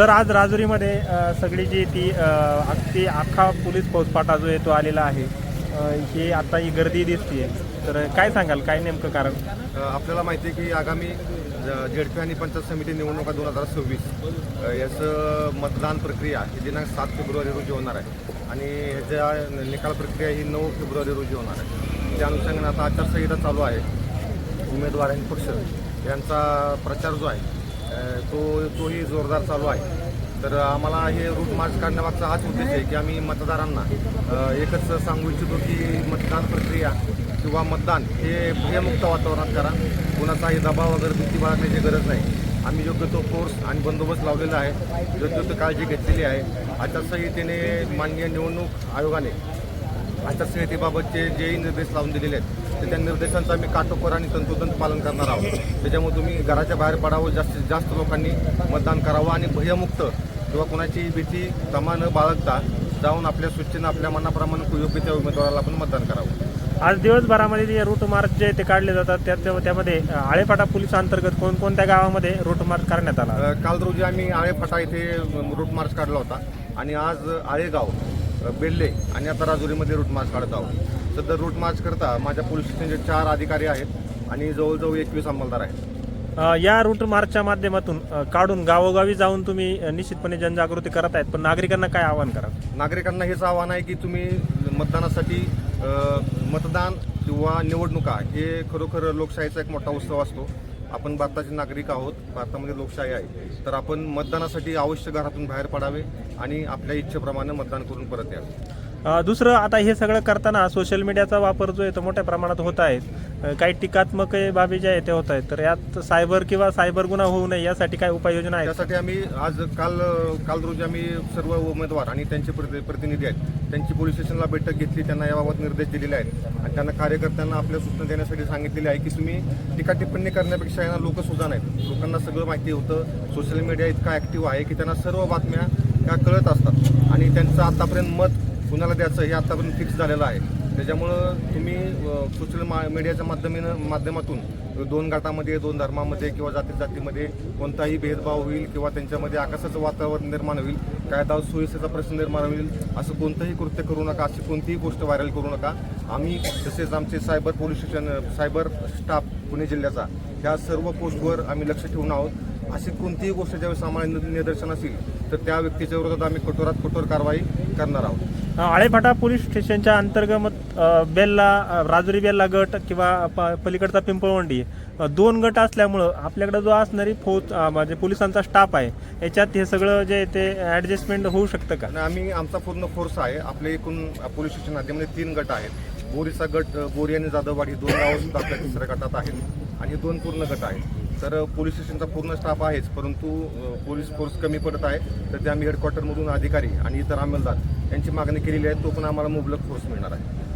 Sir आज राजुरीमध्ये सगळी जी ती ती अगदी अख्खा पोलीस फौजफाटा जो आहे तो आलेला आहे ही हे आता ही गर्दी दिसते तर काय सांगाल काय नेमकं कारण? आपल्याला माहिती आहे की आगामी जेडपी आणि पंचायत समिती निवडणुका दोन हजार सव्वीस. याचं मतदान प्रक्रिया ही दिनांक सात फेब्रुवारी रोजी होणार आहे. आणि ह्याच्या निकाल प्रक्रिया ही नऊ फेब्रुवारी रोजी होणार आहे. त्या अनुषंगाने आता आचारसंहिता चालू आहे. उमेदवार आणि पक्ष यांचा प्रचार जो आहे तो तोही जोरदार चालू आहे. तर आम्हाला हे रूट मार्च काढण्यामागचा हाच उद्देश आहे की आम्ही मतदारांना एकच सांगू इच्छितो की मतदान प्रक्रिया किंवा मतदान हे भयमुक्त वातावरणात करा. कुणाचाही दबाव वगैरे भीती बाळगण्याची गरज नाही. आम्ही योग्य तो फोर्स आणि बंदोबस्त लावलेला आहे. योग्य तो काळजी घेतलेली आहे. आचारसंहितेने माननीय निवडणूक आयोगाने आचारसंहितेबाबतचे जे निर्देश लावून दिलेले आहेत तर त्या निर्देशांचं आम्ही काटोकोर आणि तंतोतंत पालन करणार आहोत. त्याच्यामुळे तुम्ही घराच्या बाहेर पडावं जास्तीत जास्त लोकांनी मतदान करावं आणि भयमुक्त किंवा कोणाची भीती तमा न बाळगता जाऊन आपल्या सूचना आपल्या मनाप्रमाणे योग्य त्या उमेदवाराला आपण मतदान करावं. आज दिवसभरामध्ये जे रूट मार्च जे ते काढले जातात त्यात त्यामध्ये आळेफाटा पोलीस अंतर्गत कोणकोणत्या गावामध्ये रूट मार्च करण्यात आला? काल रोजी आम्ही आळेफाटा इथे रूट मार्च काढला होता आणि आज आळेगाव बेल्ले आणि आता राजुरीमध्ये रूट मार्च काढत आहोत. सध्या रूट मार्च करता माझ्या पोलीस स्टेशनचे चार अधिकारी आहेत आणि जवळजवळ एकवीस अंमलदार आहेत. या रूट मार्चच्या माध्यमातून काढून गावोगावी जाऊन तुम्ही निश्चितपणे जनजागृती करत आहेत. पण नागरिकांना काय आवाहन करा नागरिकांना हेच आव्हान आहे की तुम्ही मतदानासाठी मतदान किंवा निवडणुका हे खरोखर लोकशाहीचा एक मोठा उत्सव असतो. आपण भारताचे नागरिक आहोत भारतामध्ये लोकशाही आहे. तर आपण मतदानासाठी अवश्य घरातून बाहेर पडावे आणि आपल्या इच्छेप्रमाणे मतदान करून परत यावे. दुसरं आता हे सगळं करताना सोशल मीडियाचा वापर जो आहे तो मोठ्या प्रमाणात होत आहे. काही टीकात्मक बाबी ज्या आहेत त्या होत आहेत. तर यात सायबर किंवा सायबर गुन्हा होऊ नये यासाठी काय उपाययोजना आहेत. त्यासाठी आम्ही आज काल काल रोजी आम्ही सर्व उमेदवार आणि त्यांचे प्रतिनिधी आहेत. त्यांची पोलीस स्टेशनला बैठक घेतली त्यांना याबाबत निर्देश दिलेले आहेत. आणि त्यांना कार्यकर्त्यांना आपल्या सूचना देण्यासाठी सांगितलेले आहे की तुम्ही टीका टिप्पणी करण्यापेक्षा यांना लोक सुद्धा नाहीत. लोकांना सगळं माहिती होतं. सोशल मीडिया इतका ऍक्टिव्ह आहे की त्यांना सर्व बातम्या त्या कळत असतात. आणि त्यांचं आतापर्यंत मत कुणाला द्यायचं हे आतापर्यंत फिक्स झालेलं आहे. त्याच्यामुळं तुम्ही सोशल मीडियाच्या माध्यमेनं माध्यमातून दोन गटामध्ये दोन धर्मामध्ये किंवा जाती जातीमध्ये कोणताही भेदभाव होईल किंवा त्यांच्यामध्ये आकाशाचं वातावरण निर्माण होईल कायदा सुव्यवस्थेचा प्रश्न निर्माण होईल असं कोणतंही कृत्य करू नका अशी कोणतीही गोष्ट व्हायरल करू नका. आम्ही तसेच आमचे cyber police station cyber staff Pune जिल्ह्याचा ह्या सर्व पोस्टवर आम्ही लक्ष ठेवून आहोत. अशी कोणतीही गोष्ट ज्यावेळी सामान्य निदर्शन असेल तर त्या व्यक्तीच्या विरोधात आम्ही कठोरात कठोर कारवाई करणार आहोत. आळेफाटा पोलीस स्टेशनच्या अंतर्गत बेल्ला राजुरी बेल्ला गट किंवा प- पलीकडचा पिंपळवंडी दोन गट असल्यामुळं आपल्याकडे जो असणारी फौज म्हणजे पोलिसांचा स्टाफ आहे याच्यात हे सगळं जे ते ऍडजस्टमेंट होऊ शकतं का? आणि आम्ही आमचा पूर्ण फोर्स आहे आपले एकूण पोलीस स्टेशन हद्दीमध्ये तीन गट आहेत. बोरीचा गट बोरी आणि जाधववाडी दोन गावं सुद्धा आपल्या तिसऱ्या गटात आहेत आणि दोन पूर्ण गट आहेत. तर पोलीस स्टेशनचा पूर्ण स्टाफ आहेच परंतु पोलीस फोर्स कमी पडत आहे तर ते आम्ही हेडक्वार्टरमधून अधिकारी आणि इतर अंमलदार यांची मागणी केलेली आहे तो पण आम्हाला मुबलक फोर्स मिळणार आहे.